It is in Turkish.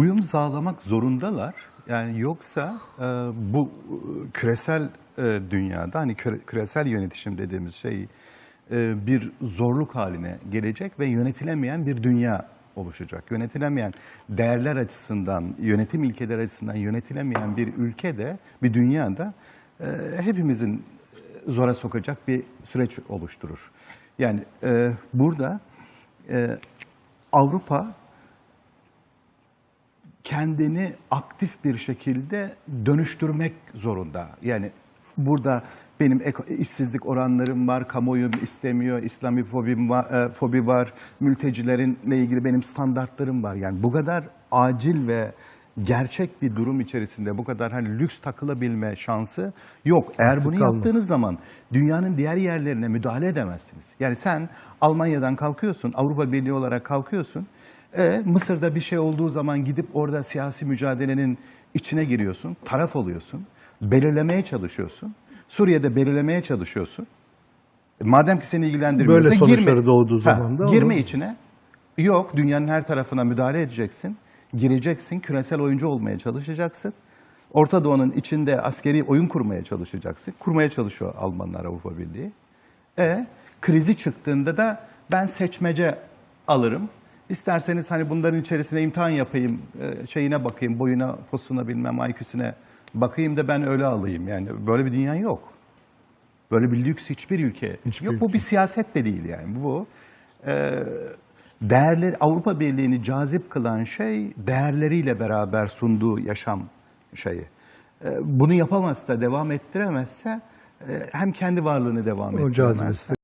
uyum sağlamak zorundalar. Yani yoksa e, bu e, küresel e, dünyada hani küre- küresel yönetişim dediğimiz şey e, bir zorluk haline gelecek ve yönetilemeyen bir dünya oluşacak. Yönetilemeyen değerler açısından, yönetim ilkeleri açısından yönetilemeyen bir ülkede, bir dünyada e, hepimizin zora sokacak bir süreç oluşturur. Yani e, burada e, Avrupa kendini aktif bir şekilde dönüştürmek zorunda. Yani burada benim işsizlik oranlarım var, kamuoyum istemiyor, İslami fobim var, e, fobi var, mültecilerinle ilgili benim standartlarım var. Yani bu kadar acil ve gerçek bir durum içerisinde bu kadar hani lüks takılabilme şansı yok. Eğer bunu kalmadı. yaptığınız zaman dünyanın diğer yerlerine müdahale edemezsiniz. Yani sen Almanya'dan kalkıyorsun, Avrupa Birliği olarak kalkıyorsun. E, Mısır'da bir şey olduğu zaman gidip orada siyasi mücadelenin içine giriyorsun, taraf oluyorsun, belirlemeye çalışıyorsun. Suriye'de belirlemeye çalışıyorsun. E, Madem ki seni ilgilendirmiyorsa Böyle sonuçları girme. doğduğu zaman da girme onu- içine. Yok, dünyanın her tarafına müdahale edeceksin. Gireceksin, küresel oyuncu olmaya çalışacaksın. Orta Doğu'nun içinde askeri oyun kurmaya çalışacaksın. Kurmaya çalışıyor Almanlar Avrupa Birliği. E krizi çıktığında da ben seçmece alırım. İsterseniz hani bunların içerisine imtihan yapayım, e, şeyine bakayım, boyuna, posuna bilmem IQ'sine bakayım da ben öyle alayım. Yani böyle bir dünya yok. Böyle bir lüks hiçbir ülke Hiçbir yok. Bu ülke. bir siyaset de değil yani. Bu e, değerleri Avrupa Birliği'ni cazip kılan şey değerleriyle beraber sunduğu yaşam şeyi. E, bunu yapamazsa, devam ettiremezse e, hem kendi varlığını devam O ettiremez. cazibesi